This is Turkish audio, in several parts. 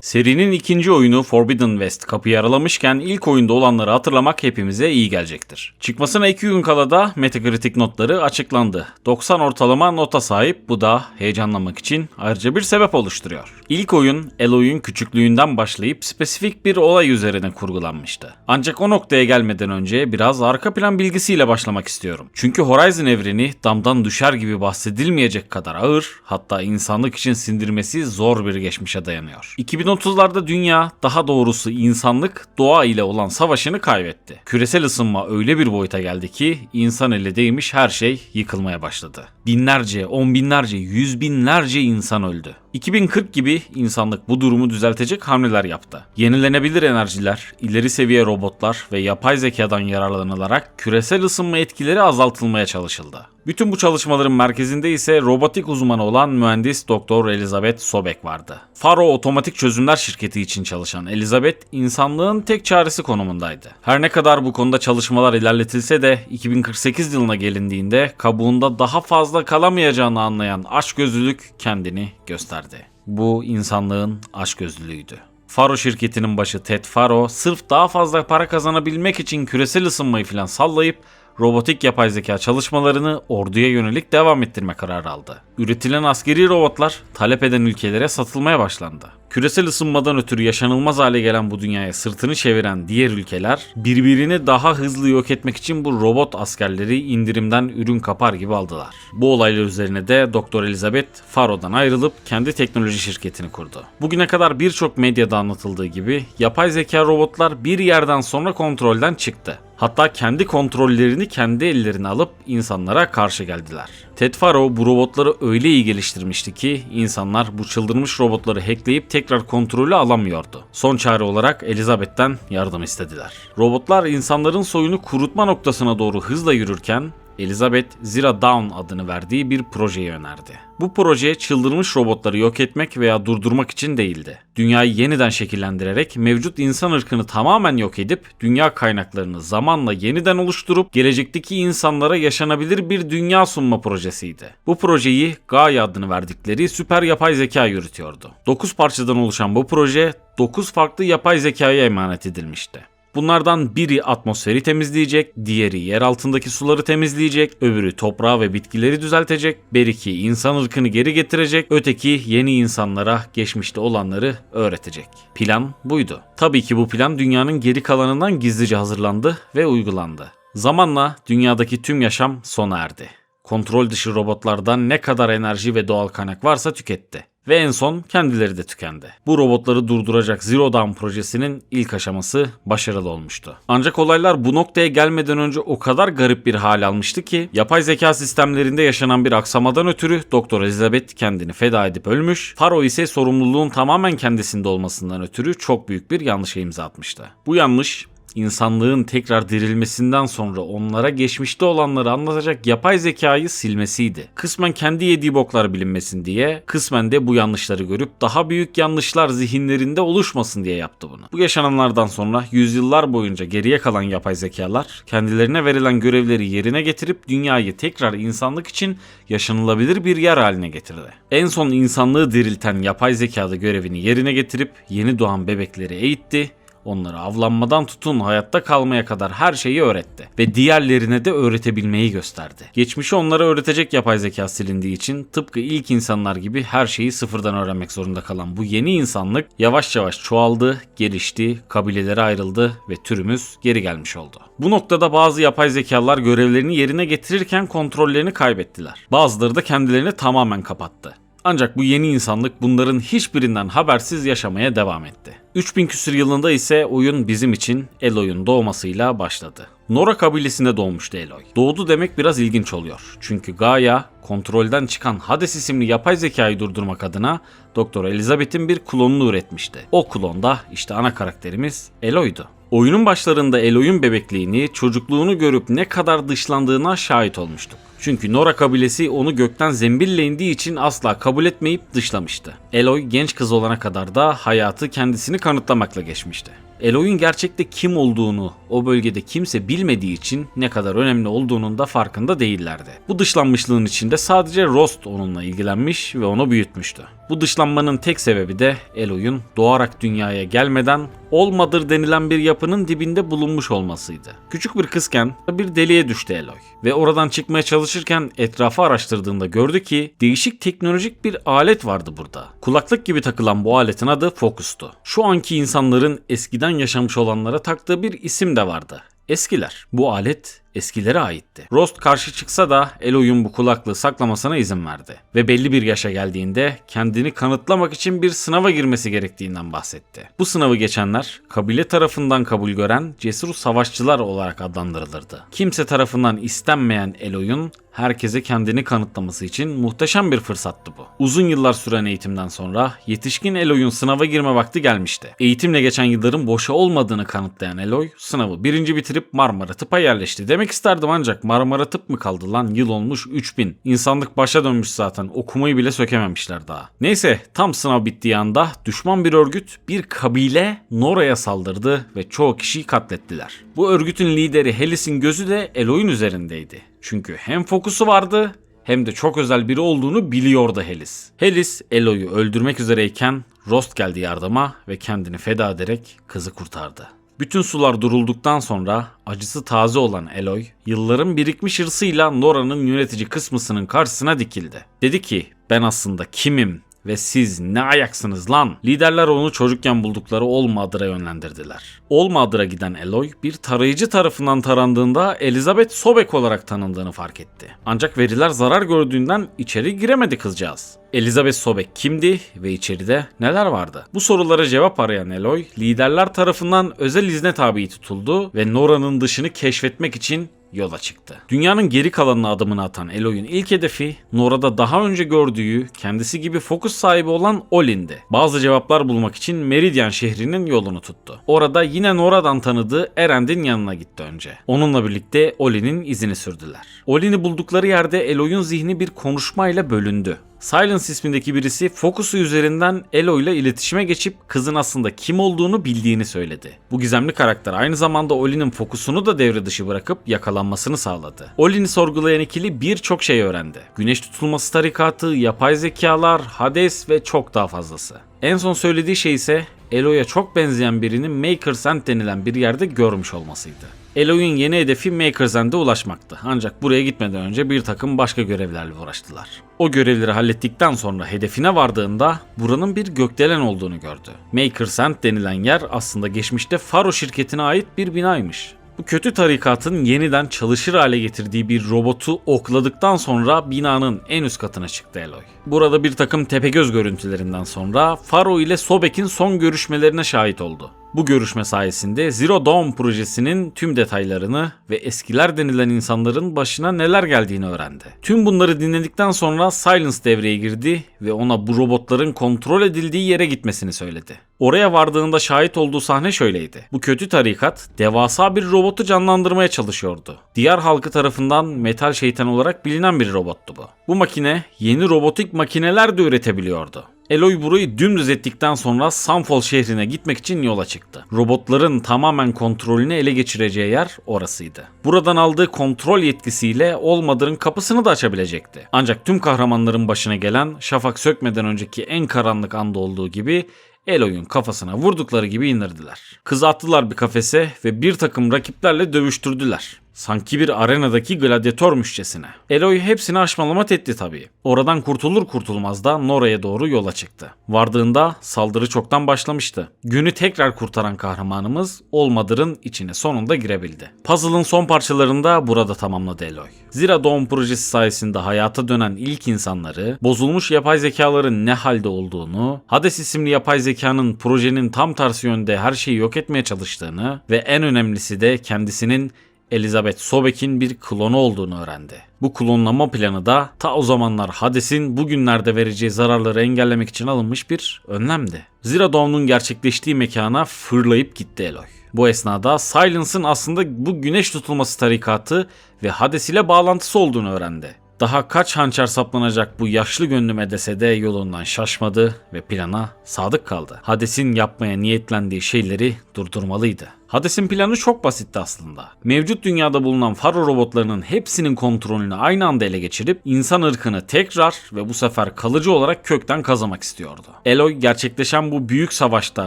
Serinin ikinci oyunu Forbidden West kapıyı aralamışken ilk oyunda olanları hatırlamak hepimize iyi gelecektir. Çıkmasına 2 gün kala da Metacritic notları açıklandı. 90 ortalama nota sahip bu da heyecanlanmak için ayrıca bir sebep oluşturuyor. İlk oyun Eloy'un küçüklüğünden başlayıp spesifik bir olay üzerine kurgulanmıştı. Ancak o noktaya gelmeden önce biraz arka plan bilgisiyle başlamak istiyorum. Çünkü Horizon evreni damdan düşer gibi bahsedilmeyecek kadar ağır, hatta insanlık için sindirmesi zor bir geçmişe dayanıyor. 2030'larda dünya, daha doğrusu insanlık doğa ile olan savaşını kaybetti. Küresel ısınma öyle bir boyuta geldi ki insan eli değmiş her şey yıkılmaya başladı. Binlerce, on binlerce, yüz binlerce insan öldü. 2040 gibi insanlık bu durumu düzeltecek hamleler yaptı. Yenilenebilir enerjiler, ileri seviye robotlar ve yapay zekadan yararlanılarak küresel ısınma etkileri azaltılmaya çalışıldı. Bütün bu çalışmaların merkezinde ise robotik uzmanı olan mühendis Doktor Elizabeth Sobek vardı. Faro Otomatik Çözümler şirketi için çalışan Elizabeth, insanlığın tek çaresi konumundaydı. Her ne kadar bu konuda çalışmalar ilerletilse de 2048 yılına gelindiğinde kabuğunda daha fazla kalamayacağını anlayan açgözlülük kendini gösterdi. Bu insanlığın açgözlülüğüydü. Faro şirketinin başı Ted Faro sırf daha fazla para kazanabilmek için küresel ısınmayı falan sallayıp robotik yapay zeka çalışmalarını orduya yönelik devam ettirme kararı aldı. Üretilen askeri robotlar talep eden ülkelere satılmaya başlandı. Küresel ısınmadan ötürü yaşanılmaz hale gelen bu dünyaya sırtını çeviren diğer ülkeler birbirini daha hızlı yok etmek için bu robot askerleri indirimden ürün kapar gibi aldılar. Bu olaylar üzerine de Doktor Elizabeth Faro'dan ayrılıp kendi teknoloji şirketini kurdu. Bugüne kadar birçok medyada anlatıldığı gibi yapay zeka robotlar bir yerden sonra kontrolden çıktı. Hatta kendi kontrollerini kendi ellerine alıp insanlara karşı geldiler. Ted Faro bu robotları öyle iyi geliştirmişti ki insanlar bu çıldırmış robotları hackleyip tekrar kontrolü alamıyordu. Son çare olarak Elizabeth'ten yardım istediler. Robotlar insanların soyunu kurutma noktasına doğru hızla yürürken Elizabeth Zero Dawn adını verdiği bir projeyi önerdi. Bu proje çıldırmış robotları yok etmek veya durdurmak için değildi. Dünyayı yeniden şekillendirerek mevcut insan ırkını tamamen yok edip dünya kaynaklarını zamanla yeniden oluşturup gelecekteki insanlara yaşanabilir bir dünya sunma projesiydi. Bu projeyi Gaia adını verdikleri süper yapay zeka yürütüyordu. 9 parçadan oluşan bu proje 9 farklı yapay zekaya emanet edilmişti. Bunlardan biri atmosferi temizleyecek, diğeri yer altındaki suları temizleyecek, öbürü toprağı ve bitkileri düzeltecek, beriki insan ırkını geri getirecek, öteki yeni insanlara geçmişte olanları öğretecek. Plan buydu. Tabii ki bu plan dünyanın geri kalanından gizlice hazırlandı ve uygulandı. Zamanla dünyadaki tüm yaşam sona erdi. Kontrol dışı robotlardan ne kadar enerji ve doğal kaynak varsa tüketti. Ve en son kendileri de tükendi. Bu robotları durduracak Zero Dawn projesinin ilk aşaması başarılı olmuştu. Ancak olaylar bu noktaya gelmeden önce o kadar garip bir hal almıştı ki yapay zeka sistemlerinde yaşanan bir aksamadan ötürü Doktor Elizabeth kendini feda edip ölmüş, Faro ise sorumluluğun tamamen kendisinde olmasından ötürü çok büyük bir yanlışa imza atmıştı. Bu yanlış insanlığın tekrar dirilmesinden sonra onlara geçmişte olanları anlatacak yapay zekayı silmesiydi. Kısmen kendi yediği boklar bilinmesin diye, kısmen de bu yanlışları görüp daha büyük yanlışlar zihinlerinde oluşmasın diye yaptı bunu. Bu yaşananlardan sonra yüzyıllar boyunca geriye kalan yapay zekalar kendilerine verilen görevleri yerine getirip dünyayı tekrar insanlık için yaşanılabilir bir yer haline getirdi. En son insanlığı dirilten yapay zekada görevini yerine getirip yeni doğan bebekleri eğitti Onları avlanmadan tutun hayatta kalmaya kadar her şeyi öğretti ve diğerlerine de öğretebilmeyi gösterdi. Geçmişi onlara öğretecek yapay zeka silindiği için tıpkı ilk insanlar gibi her şeyi sıfırdan öğrenmek zorunda kalan bu yeni insanlık yavaş yavaş çoğaldı, gelişti, kabilelere ayrıldı ve türümüz geri gelmiş oldu. Bu noktada bazı yapay zekalar görevlerini yerine getirirken kontrollerini kaybettiler. Bazıları da kendilerini tamamen kapattı. Ancak bu yeni insanlık bunların hiçbirinden habersiz yaşamaya devam etti. 3000 küsür yılında ise oyun bizim için Eloy'un doğmasıyla başladı. Nora kabilesinde doğmuştu Eloy. Doğdu demek biraz ilginç oluyor. Çünkü Gaia kontrolden çıkan Hades isimli yapay zekayı durdurmak adına Doktor Elizabeth'in bir klonunu üretmişti. O klon da işte ana karakterimiz Eloy'du. Oyunun başlarında Eloy'un bebekliğini, çocukluğunu görüp ne kadar dışlandığına şahit olmuştuk. Çünkü Nora kabilesi onu gökten zembille indiği için asla kabul etmeyip dışlamıştı. Eloy genç kız olana kadar da hayatı kendisini kanıtlamakla geçmişti. Eloy'un gerçekte kim olduğunu o bölgede kimse bilmediği için ne kadar önemli olduğunun da farkında değillerdi. Bu dışlanmışlığın içinde sadece Rost onunla ilgilenmiş ve onu büyütmüştü. Bu dışlanmanın tek sebebi de Eloy'un doğarak dünyaya gelmeden olmadır denilen bir yapının dibinde bulunmuş olmasıydı. Küçük bir kızken bir deliğe düştü Eloy ve oradan çıkmaya çalışırken etrafı araştırdığında gördü ki değişik teknolojik bir alet vardı burada. Kulaklık gibi takılan bu aletin adı Focus'tu. Şu anki insanların eskiden yaşamış olanlara taktığı bir isim de vardı. Eskiler. Bu alet eskilere aitti. Rost karşı çıksa da Eloy'un bu kulaklığı saklamasına izin verdi. Ve belli bir yaşa geldiğinde kendini kanıtlamak için bir sınava girmesi gerektiğinden bahsetti. Bu sınavı geçenler kabile tarafından kabul gören cesur savaşçılar olarak adlandırılırdı. Kimse tarafından istenmeyen Eloy'un herkese kendini kanıtlaması için muhteşem bir fırsattı bu. Uzun yıllar süren eğitimden sonra yetişkin Eloy'un sınava girme vakti gelmişti. Eğitimle geçen yılların boşa olmadığını kanıtlayan Eloy sınavı birinci bitirip Marmara Tıp'a yerleşti. Demek isterdim ancak Marmara Tıp mı kaldı lan yıl olmuş 3000. İnsanlık başa dönmüş zaten okumayı bile sökememişler daha. Neyse tam sınav bittiği anda düşman bir örgüt bir kabile Nora'ya saldırdı ve çoğu kişiyi katlettiler. Bu örgütün lideri Helis'in gözü de Eloy'un üzerindeydi. Çünkü hem fokusu vardı hem de çok özel biri olduğunu biliyordu Helis. Helis Eloy'u öldürmek üzereyken Rost geldi yardıma ve kendini feda ederek kızı kurtardı. Bütün sular durulduktan sonra acısı taze olan Eloy, yılların birikmiş hırsıyla Nora'nın yönetici kısmısının karşısına dikildi. Dedi ki, ben aslında kimim ve siz ne ayaksınız lan? Liderler onu çocukken buldukları Olmadır'a yönlendirdiler. Olmadır'a giden Eloy bir tarayıcı tarafından tarandığında Elizabeth Sobek olarak tanındığını fark etti. Ancak veriler zarar gördüğünden içeri giremedi kızcağız. Elizabeth Sobek kimdi ve içeride neler vardı? Bu sorulara cevap arayan Eloy, liderler tarafından özel izne tabi tutuldu ve Nora'nın dışını keşfetmek için yola çıktı. Dünyanın geri kalanına adımını atan Eloy'un ilk hedefi Nora'da daha önce gördüğü kendisi gibi fokus sahibi olan Olin'di. Bazı cevaplar bulmak için Meridian şehrinin yolunu tuttu. Orada yine Nora'dan tanıdığı Erend'in yanına gitti önce. Onunla birlikte Olin'in izini sürdüler. Olin'i buldukları yerde Eloy'un zihni bir konuşmayla bölündü. Silence ismindeki birisi fokusu üzerinden Elo ile iletişime geçip kızın aslında kim olduğunu bildiğini söyledi. Bu gizemli karakter aynı zamanda Olin'in fokusunu da devre dışı bırakıp yakalanmasını sağladı. Olin'i sorgulayan ikili birçok şey öğrendi. Güneş tutulması tarikatı, yapay zekalar, Hades ve çok daha fazlası. En son söylediği şey ise Elo'ya çok benzeyen birini Maker's End denilen bir yerde görmüş olmasıydı. Eloy'un yeni hedefi Maker's End'e ulaşmaktı. Ancak buraya gitmeden önce bir takım başka görevlerle uğraştılar. O görevleri hallettikten sonra hedefine vardığında buranın bir gökdelen olduğunu gördü. Maker's End denilen yer aslında geçmişte Faro şirketine ait bir binaymış. Bu kötü tarikatın yeniden çalışır hale getirdiği bir robotu okladıktan sonra binanın en üst katına çıktı Eloy. Burada bir takım tepegöz görüntülerinden sonra Faro ile Sobek'in son görüşmelerine şahit oldu. Bu görüşme sayesinde Zero Dawn projesinin tüm detaylarını ve eskiler denilen insanların başına neler geldiğini öğrendi. Tüm bunları dinledikten sonra Silence devreye girdi ve ona bu robotların kontrol edildiği yere gitmesini söyledi. Oraya vardığında şahit olduğu sahne şöyleydi. Bu kötü tarikat devasa bir robotu canlandırmaya çalışıyordu. Diğer halkı tarafından metal şeytan olarak bilinen bir robottu bu. Bu makine yeni robotik makineler de üretebiliyordu. Eloy burayı dümdüz ettikten sonra Sunfall şehrine gitmek için yola çıktı. Robotların tamamen kontrolünü ele geçireceği yer orasıydı. Buradan aldığı kontrol yetkisiyle Olmadır'ın kapısını da açabilecekti. Ancak tüm kahramanların başına gelen şafak sökmeden önceki en karanlık anda olduğu gibi Eloy'un kafasına vurdukları gibi indirdiler. Kızı attılar bir kafese ve bir takım rakiplerle dövüştürdüler. Sanki bir arenadaki gladyatörmüşçesine. Eloy hepsini aşmalamat etti tabii. Oradan kurtulur kurtulmaz da Nora'ya doğru yola çıktı. Vardığında saldırı çoktan başlamıştı. Günü tekrar kurtaran kahramanımız Olmadır'ın içine sonunda girebildi. Puzzle'ın son parçalarını da burada tamamladı Eloy. Zira Dawn projesi sayesinde hayata dönen ilk insanları, bozulmuş yapay zekaların ne halde olduğunu, Hades isimli yapay zekanın projenin tam tersi yönde her şeyi yok etmeye çalıştığını ve en önemlisi de kendisinin Elizabeth Sobek'in bir klonu olduğunu öğrendi. Bu klonlama planı da ta o zamanlar Hades'in bugünlerde vereceği zararları engellemek için alınmış bir önlemdi. Zira doğumunun gerçekleştiği mekana fırlayıp gitti Eloy. Bu esnada Silence'ın aslında bu güneş tutulması tarikatı ve Hades ile bağlantısı olduğunu öğrendi. Daha kaç hançer saplanacak bu yaşlı gönlü medesede yolundan şaşmadı ve plana sadık kaldı. Hades'in yapmaya niyetlendiği şeyleri durdurmalıydı. Hades'in planı çok basitti aslında. Mevcut dünyada bulunan faro robotlarının hepsinin kontrolünü aynı anda ele geçirip insan ırkını tekrar ve bu sefer kalıcı olarak kökten kazımak istiyordu. Eloy gerçekleşen bu büyük savaşta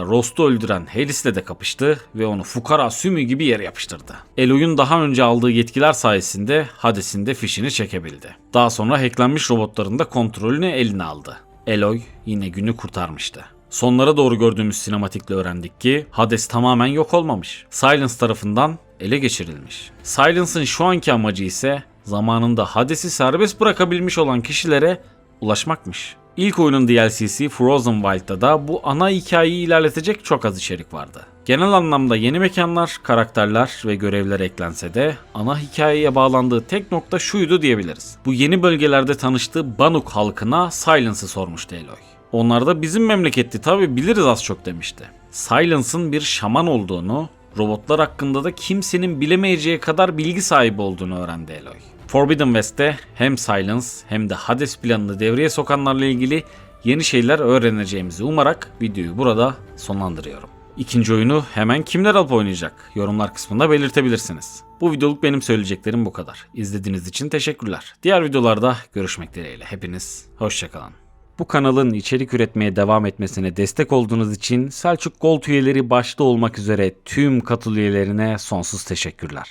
Rost'u öldüren Helis'le de kapıştı ve onu fukara sümü gibi yere yapıştırdı. Eloy'un daha önce aldığı yetkiler sayesinde Hades'in de fişini çekebildi. Daha sonra hacklenmiş robotların da kontrolünü eline aldı. Eloy yine günü kurtarmıştı. Sonlara doğru gördüğümüz sinematikle öğrendik ki Hades tamamen yok olmamış. Silence tarafından ele geçirilmiş. Silence'ın şu anki amacı ise zamanında Hades'i serbest bırakabilmiş olan kişilere ulaşmakmış. İlk oyunun DLC'si Frozen Wild'da da bu ana hikayeyi ilerletecek çok az içerik vardı. Genel anlamda yeni mekanlar, karakterler ve görevler eklense de ana hikayeye bağlandığı tek nokta şuydu diyebiliriz. Bu yeni bölgelerde tanıştığı Banuk halkına Silence'ı sormuştu Eloy. Onlar da bizim memleketti tabi biliriz az çok demişti. Silence'ın bir şaman olduğunu, robotlar hakkında da kimsenin bilemeyeceği kadar bilgi sahibi olduğunu öğrendi Eloy. Forbidden West'te hem Silence hem de Hades planını devreye sokanlarla ilgili yeni şeyler öğreneceğimizi umarak videoyu burada sonlandırıyorum. İkinci oyunu hemen kimler alıp oynayacak? Yorumlar kısmında belirtebilirsiniz. Bu videoluk benim söyleyeceklerim bu kadar. İzlediğiniz için teşekkürler. Diğer videolarda görüşmek dileğiyle. Hepiniz hoşçakalın. Bu kanalın içerik üretmeye devam etmesine destek olduğunuz için Selçuk Gold üyeleri başta olmak üzere tüm katıl üyelerine sonsuz teşekkürler.